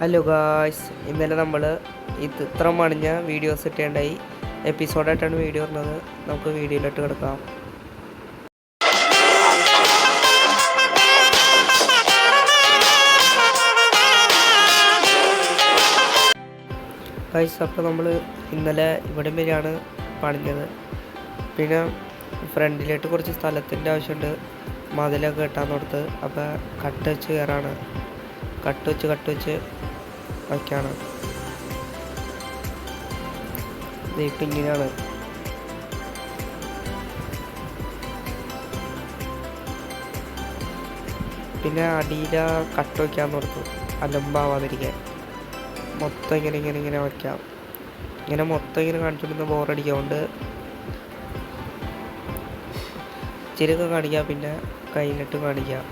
Hello guys ഇന്നലെ നമ്മൾ ഈ ഇത്ര മണിഞ്ഞ വീഡിയോസ് ഇട്ടേണ്ടായി. എപ്പിസോഡായിട്ടാണ് വീഡിയോ വരുന്നത് നമുക്ക് വീഡിയോയിലോട്ട് കിടക്കാം. ഗായ്സ് അപ്പോൾ നമ്മൾ ഇന്നലെ ഇവിടെ വരെയാണ് പണിഞ്ഞത്. പിന്നെ ഫ്രണ്ടിലോട്ട് കുറച്ച് സ്ഥലത്തിന്റെ ആവശ്യമുണ്ട്. മതിലൊക്കെ കെട്ടാൻ കൊടുത്ത്. അപ്പോൾ കട്ട് വെച്ച് കയറാണ്. കട്ട് വെച്ച് കട്ട് വെച്ച് വയ്ക്കാണ്. ഇപ്പം ഇങ്ങനെയാണ് പിന്നെ അടിയില കട്ട് വയ്ക്കാൻ തുടക്കും അലമ്പാവാതിരിക്കാൻ. മൊത്തം ഇങ്ങനെ ഇങ്ങനെ ഇങ്ങനെ വയ്ക്കാം. ഇങ്ങനെ മൊത്തം ഇങ്ങനെ കാണിച്ചുകൊണ്ടിരുന്ന ബോറടിക്കൊണ്ട് ചിരക്ക് കാണിക്കാം പിന്നെ കയ്യിലിട്ട് കാണിക്കാം.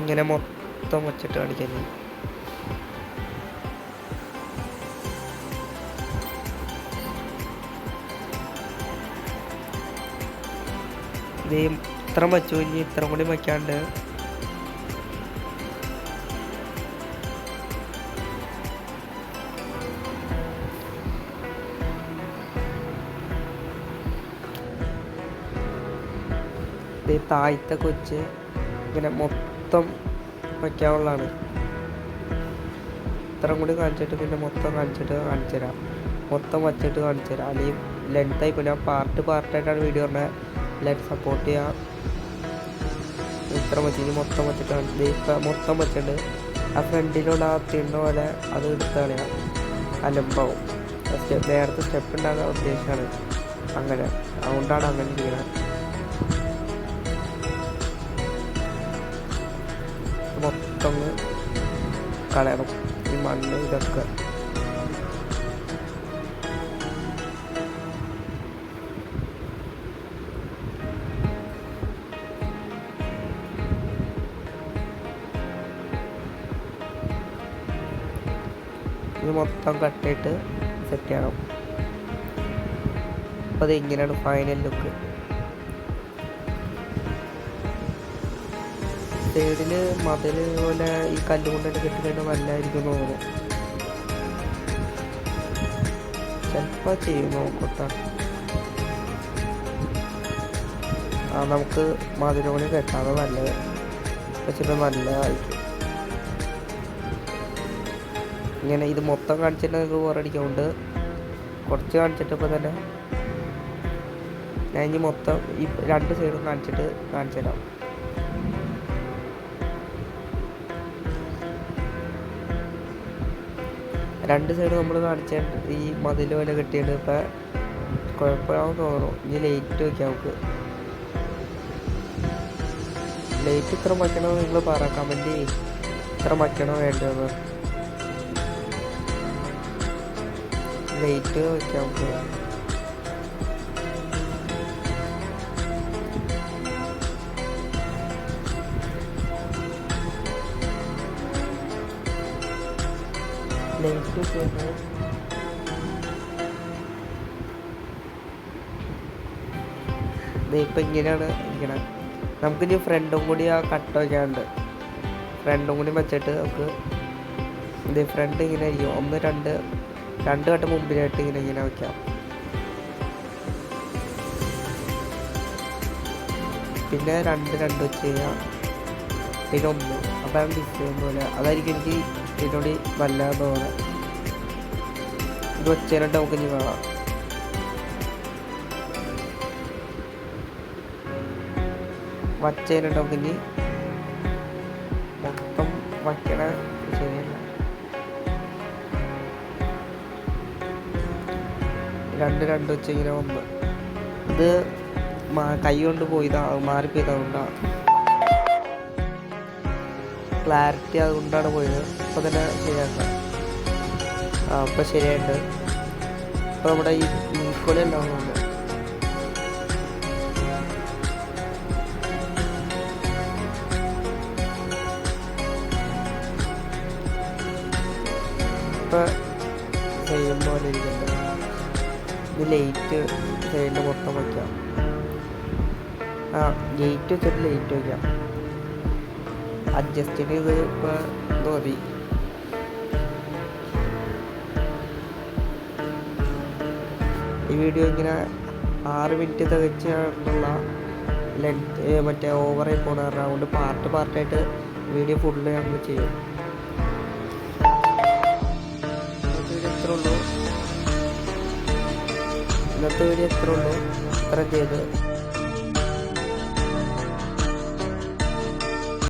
ഇങ്ങനെ മൊത്തം വച്ചിട്ട് കാണിക്കാൻ ഇത് ഇത്ര വച്ചു ഇനി ഇത്ര കൂടി വയ്ക്കാണ്ട് ഇത് കൊച്ച് ഇങ്ങനെ മൊത്തം വയ്ക്കാനുള്ളതാണ് ഇത്രയും കൂടി കാണിച്ചിട്ട് പിന്നെ മൊത്തം കാണിച്ചിട്ട് കാണിച്ചു തരാം. മൊത്തം വച്ചിട്ട് കാണിച്ചു തരാം. അല്ലെങ്കിൽ ലെങ്തായി പിന്നെ പാർട്ട് പാർട്ടായിട്ടാണ് വീഡിയോ പറഞ്ഞത് എല്ലാവരും സപ്പോർട്ട് ചെയ്യാം. ഇത്ര വെച്ച് മൊത്തം വെച്ചിട്ട് കാണിച്ചത് ഇപ്പം മൊത്തം വെച്ചിട്ട് ആ ഫ്രണ്ടിലുള്ള ആ തിണ്ണ പോലെ അത് എടുത്ത് കളയാം. അലമ്പാവും. നേരത്തെ സ്റ്റെപ്പ് ഉണ്ടാകാൻ ഉദ്ദേശമാണ് അങ്ങനെ. അതുകൊണ്ടാണ് അങ്ങനെ ചെയ്യുന്നത് ഒന്ന് കളയണം. ഈ മണ്ണ് ഇതൊക്കെ. ഇത് മൊത്തം കട്ടിട്ട് സെറ്റ് ചെയ്യണം. അപ്പോൾ അത് ഇങ്ങനെയാണ് ഫൈനൽ ലുക്ക് സൈഡിൽ മതിൽ പോലെ ഈ കല്ലുകൊണ്ട് തന്നെ നല്ലതായിരിക്കും തോന്നുന്നു. ചിലപ്പോൾ ചെയ്യും നോക്കട്ടെ. ആ നമുക്ക് മതിലോണി കെട്ടാതെ നല്ലത്. വെച്ചിട്ട് നല്ലതായിരിക്കും. ഇങ്ങനെ ഇത് മൊത്തം കാണിച്ചിട്ട് നിങ്ങൾക്ക് ബോറടിക്കുന്നുണ്ട് കുറച്ച് കാണിച്ചിട്ടപ്പോൾ തന്നെ ഞാൻ ഇനി മൊത്തം ഈ രണ്ട് സൈഡും കാണിച്ചിട്ട് കാണിച്ചു തരാം രണ്ട് സൈഡ് നമ്മൾ കാണിച്ച. ഈ മതിൽ പോലെ കെട്ടിയിട്ട് ഇപ്പം കുഴപ്പമാണെന്ന് തോന്നുന്നു. ഇനി ലൈറ്റ് വയ്ക്കാം നമുക്ക്. ലൈറ്റ് ഇത്ര വയ്ക്കണമെന്ന് നിങ്ങൾ പറ. കമന്റ് ചെയ്യും. ഇത്ര വയ്ക്കണോ വേണ്ടതെന്ന്. ലൈറ്റ് വയ്ക്കാം നമുക്ക്. ലൈറ്റ് nữa ഇപ്പം ഇങ്ങനെയാണ് ഇരിക്കണത് നമുക്കിനി ഫ്രണ്ടും കൂടി ആ കട്ട് വയ്ക്കാനുണ്ട് ഫ്രണ്ടും കൂടി വെച്ചിട്ട് നമുക്ക് ഇത് ഫ്രണ്ട് ഇങ്ങനെ ആയിരിക്കും ഒന്ന് രണ്ട് രണ്ട് കട്ട് മുമ്പിലായിട്ട് ഇങ്ങനെ ഇങ്ങനെ വയ്ക്കാം പിന്നെ രണ്ട് രണ്ട് വെച്ച് കഴിഞ്ഞാൽ പിന്നെ ഒന്ന്. ഡിസൈൻ പോലെ. അതായിരിക്കും എനിക്ക് ഇതിനോട് വല്ലാതെ തോന്നുന്നത് ഇത് ഒച്ചയിലിട്ട് നമുക്ക് ഇനി കാണാം വച്ചതിനായിട്ട് നമുക്ക് ഇനി മൊത്തം വയ്ക്കണ ശരിയല്ല രണ്ട് രണ്ട് ഇങ്ങനെ ഒന്ന് ഇത് കൈ കൊണ്ട് പോയതാ മാറിപ്പോയതുകൊണ്ടാണ് ക്ലാരിറ്റി അതുകൊണ്ടാണ് പോയത്. അപ്പോൾ തന്നെ ശരിയാക്കാം. ആ അപ്പോൾ ശരിയായിട്ട് അപ്പോൾ നമ്മുടെ ഈ ഈക്വലി എല്ലാം ഉണ്ട്. ഇപ്പോൾ മൊത്തം വയ്ക്കാം ആ ഗേറ്റ് വെച്ചിട്ട് ലേറ്റ് വയ്ക്കാം അഡ്ജസ്റ്റ് ചെയ്ത് ഇപ്പോൾ തോന്നി ഈ വീഡിയോ ഇങ്ങനെ ആറ് മിനിറ്റ് തികച്ചുള്ള ലെങ്ത് മറ്റേ ഓവറായി പോണ കാരണം അതുകൊണ്ട് പാർട്ട് പാർട്ടായിട്ട് വീഡിയോ ഫുള്ള് നമ്മൾ ചെയ്യും. ഇത്രേ ഉള്ളൂ. ഇന്നത്തെ വീഡിയോ ഇത്രേ ഉള്ളൂ. ഇത്ര ചെയ്ത്.